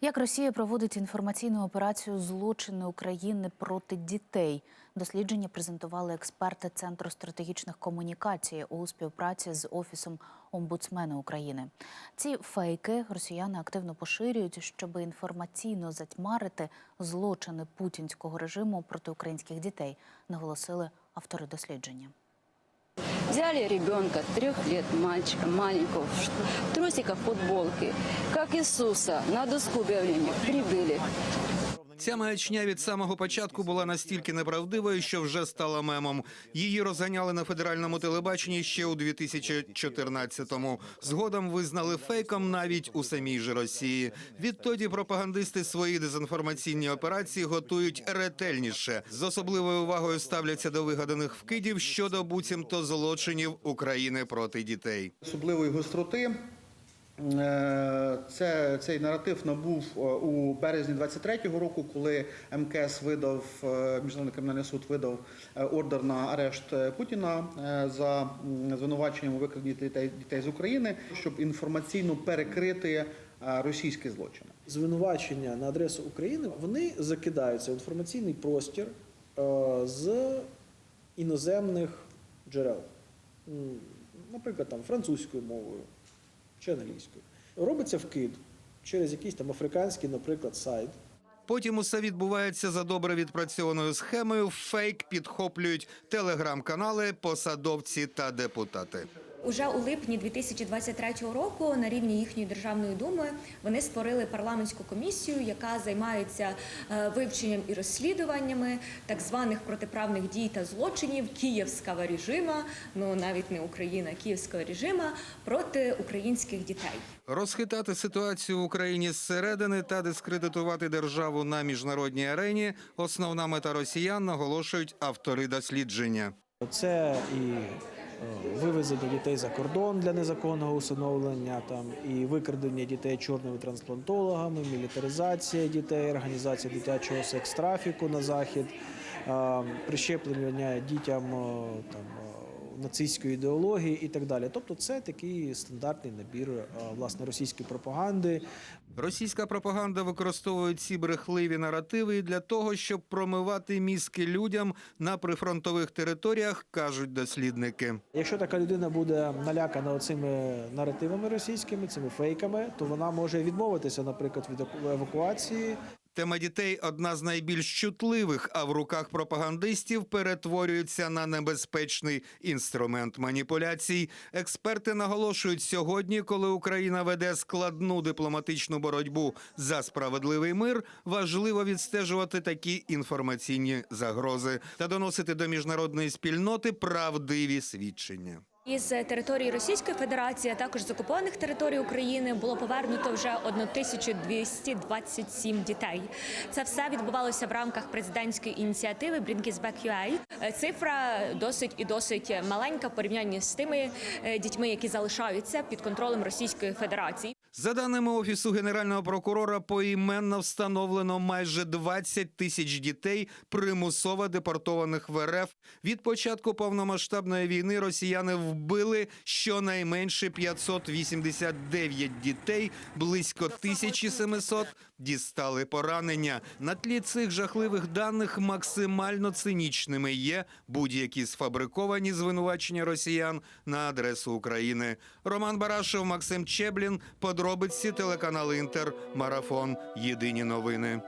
Як Росія проводить інформаційну операцію злочини України проти дітей? Дослідження презентували експерти Центру стратегічних комунікацій у співпраці з Офісом омбудсмена України. Ці фейки росіяни активно поширюють, щоб інформаційно затьмарити злочини путінського режиму проти українських дітей, наголосили автори дослідження. Взяли ребенка трех лет, мальчика маленького, в трусиках, футболке, как Иисуса, на доску объявления прибыли. Ця маячня від самого початку була настільки неправдивою, що вже стала мемом. Її розганяли на федеральному телебаченні ще у 2014-му. Згодом визнали фейком навіть у самій же Росії. Відтоді пропагандисти свої дезінформаційні операції готують ретельніше. З особливою увагою ставляться до вигаданих вкидів щодо буцімто злочинів України проти дітей. особливої гостроти. Е, Це, цей наратив набув е, у березні 23-го року, коли МКС видав, е, Міжнародний кримінальний суд видав ордер на арешт Путіна за звинуваченням у викраденні дітей, дітей з України, щоб інформаційно перекрити російські злочини. звинувачення на адресу України вони закидаються в інформаційний простір з іноземних джерел, наприклад, там французькою мовою чи англійською. Робиться вкид через якийсь там африканський, наприклад, сайт. Потім усе відбувається за добре відпрацьованою схемою. Фейк підхоплюють телеграм-канали, посадовці та депутати. Уже у липні 2023 року на рівні їхньої державної думи вони створили парламентську комісію, яка займається е, вивченням і розслідуваннями так званих протиправних дій та злочинів київського режима, ну навіть не Україна, київського режима проти українських дітей. Розхитати ситуацію в Україні зсередини та дискредитувати державу на міжнародній арені основна мета росіян наголошують автори дослідження. Це і вивезення дітей за кордон для незаконного усиновлення, там і викрадення дітей чорними трансплантологами, мілітаризація дітей, організація дитячого секс-трафіку на захід, прищеплення дітям там. Нацистської ідеології і так далі. Тобто, це такий стандартний набір е, власне російської пропаганди, Російська пропаганда використовує ці брехливі наративи для того, щоб промивати мізки людям на прифронтових територіях, кажуть дослідники. Якщо така людина буде налякана цими наративами російськими, цими фейками, то вона може відмовитися, наприклад, від евакуації. Тема дітей одна з найбільш чутливих, а в руках пропагандистів перетворюється на небезпечний інструмент маніпуляцій. Експерти наголошують сьогодні, коли Україна веде складну дипломатичну боротьбу за справедливий мир, важливо відстежувати такі інформаційні загрози та доносити до міжнародної спільноти правдиві свідчення. Із території Російської Федерації, а також з окупованих територій України було повернуто вже 1227 дітей. Це все відбувалося в рамках президентської ініціативи Bring Us Back UA. Цифра досить і досить маленька в порівнянні з тими е, дітьми, які залишаються під контролем Російської Федерації. За даними офісу генерального прокурора, поіменно встановлено майже 20 тисяч дітей, примусово депортованих в РФ. Від початку повномасштабної війни росіяни вбили щонайменше 589 дітей, близько 1700 дістали поранення. На тлі цих жахливих даних максимально цинічними є будь-які сфабриковані звинувачення росіян на адресу України. Роман Барашев, Максим Чеблін. Подробиці телеканал Інтер. Марафон. Єдині новини.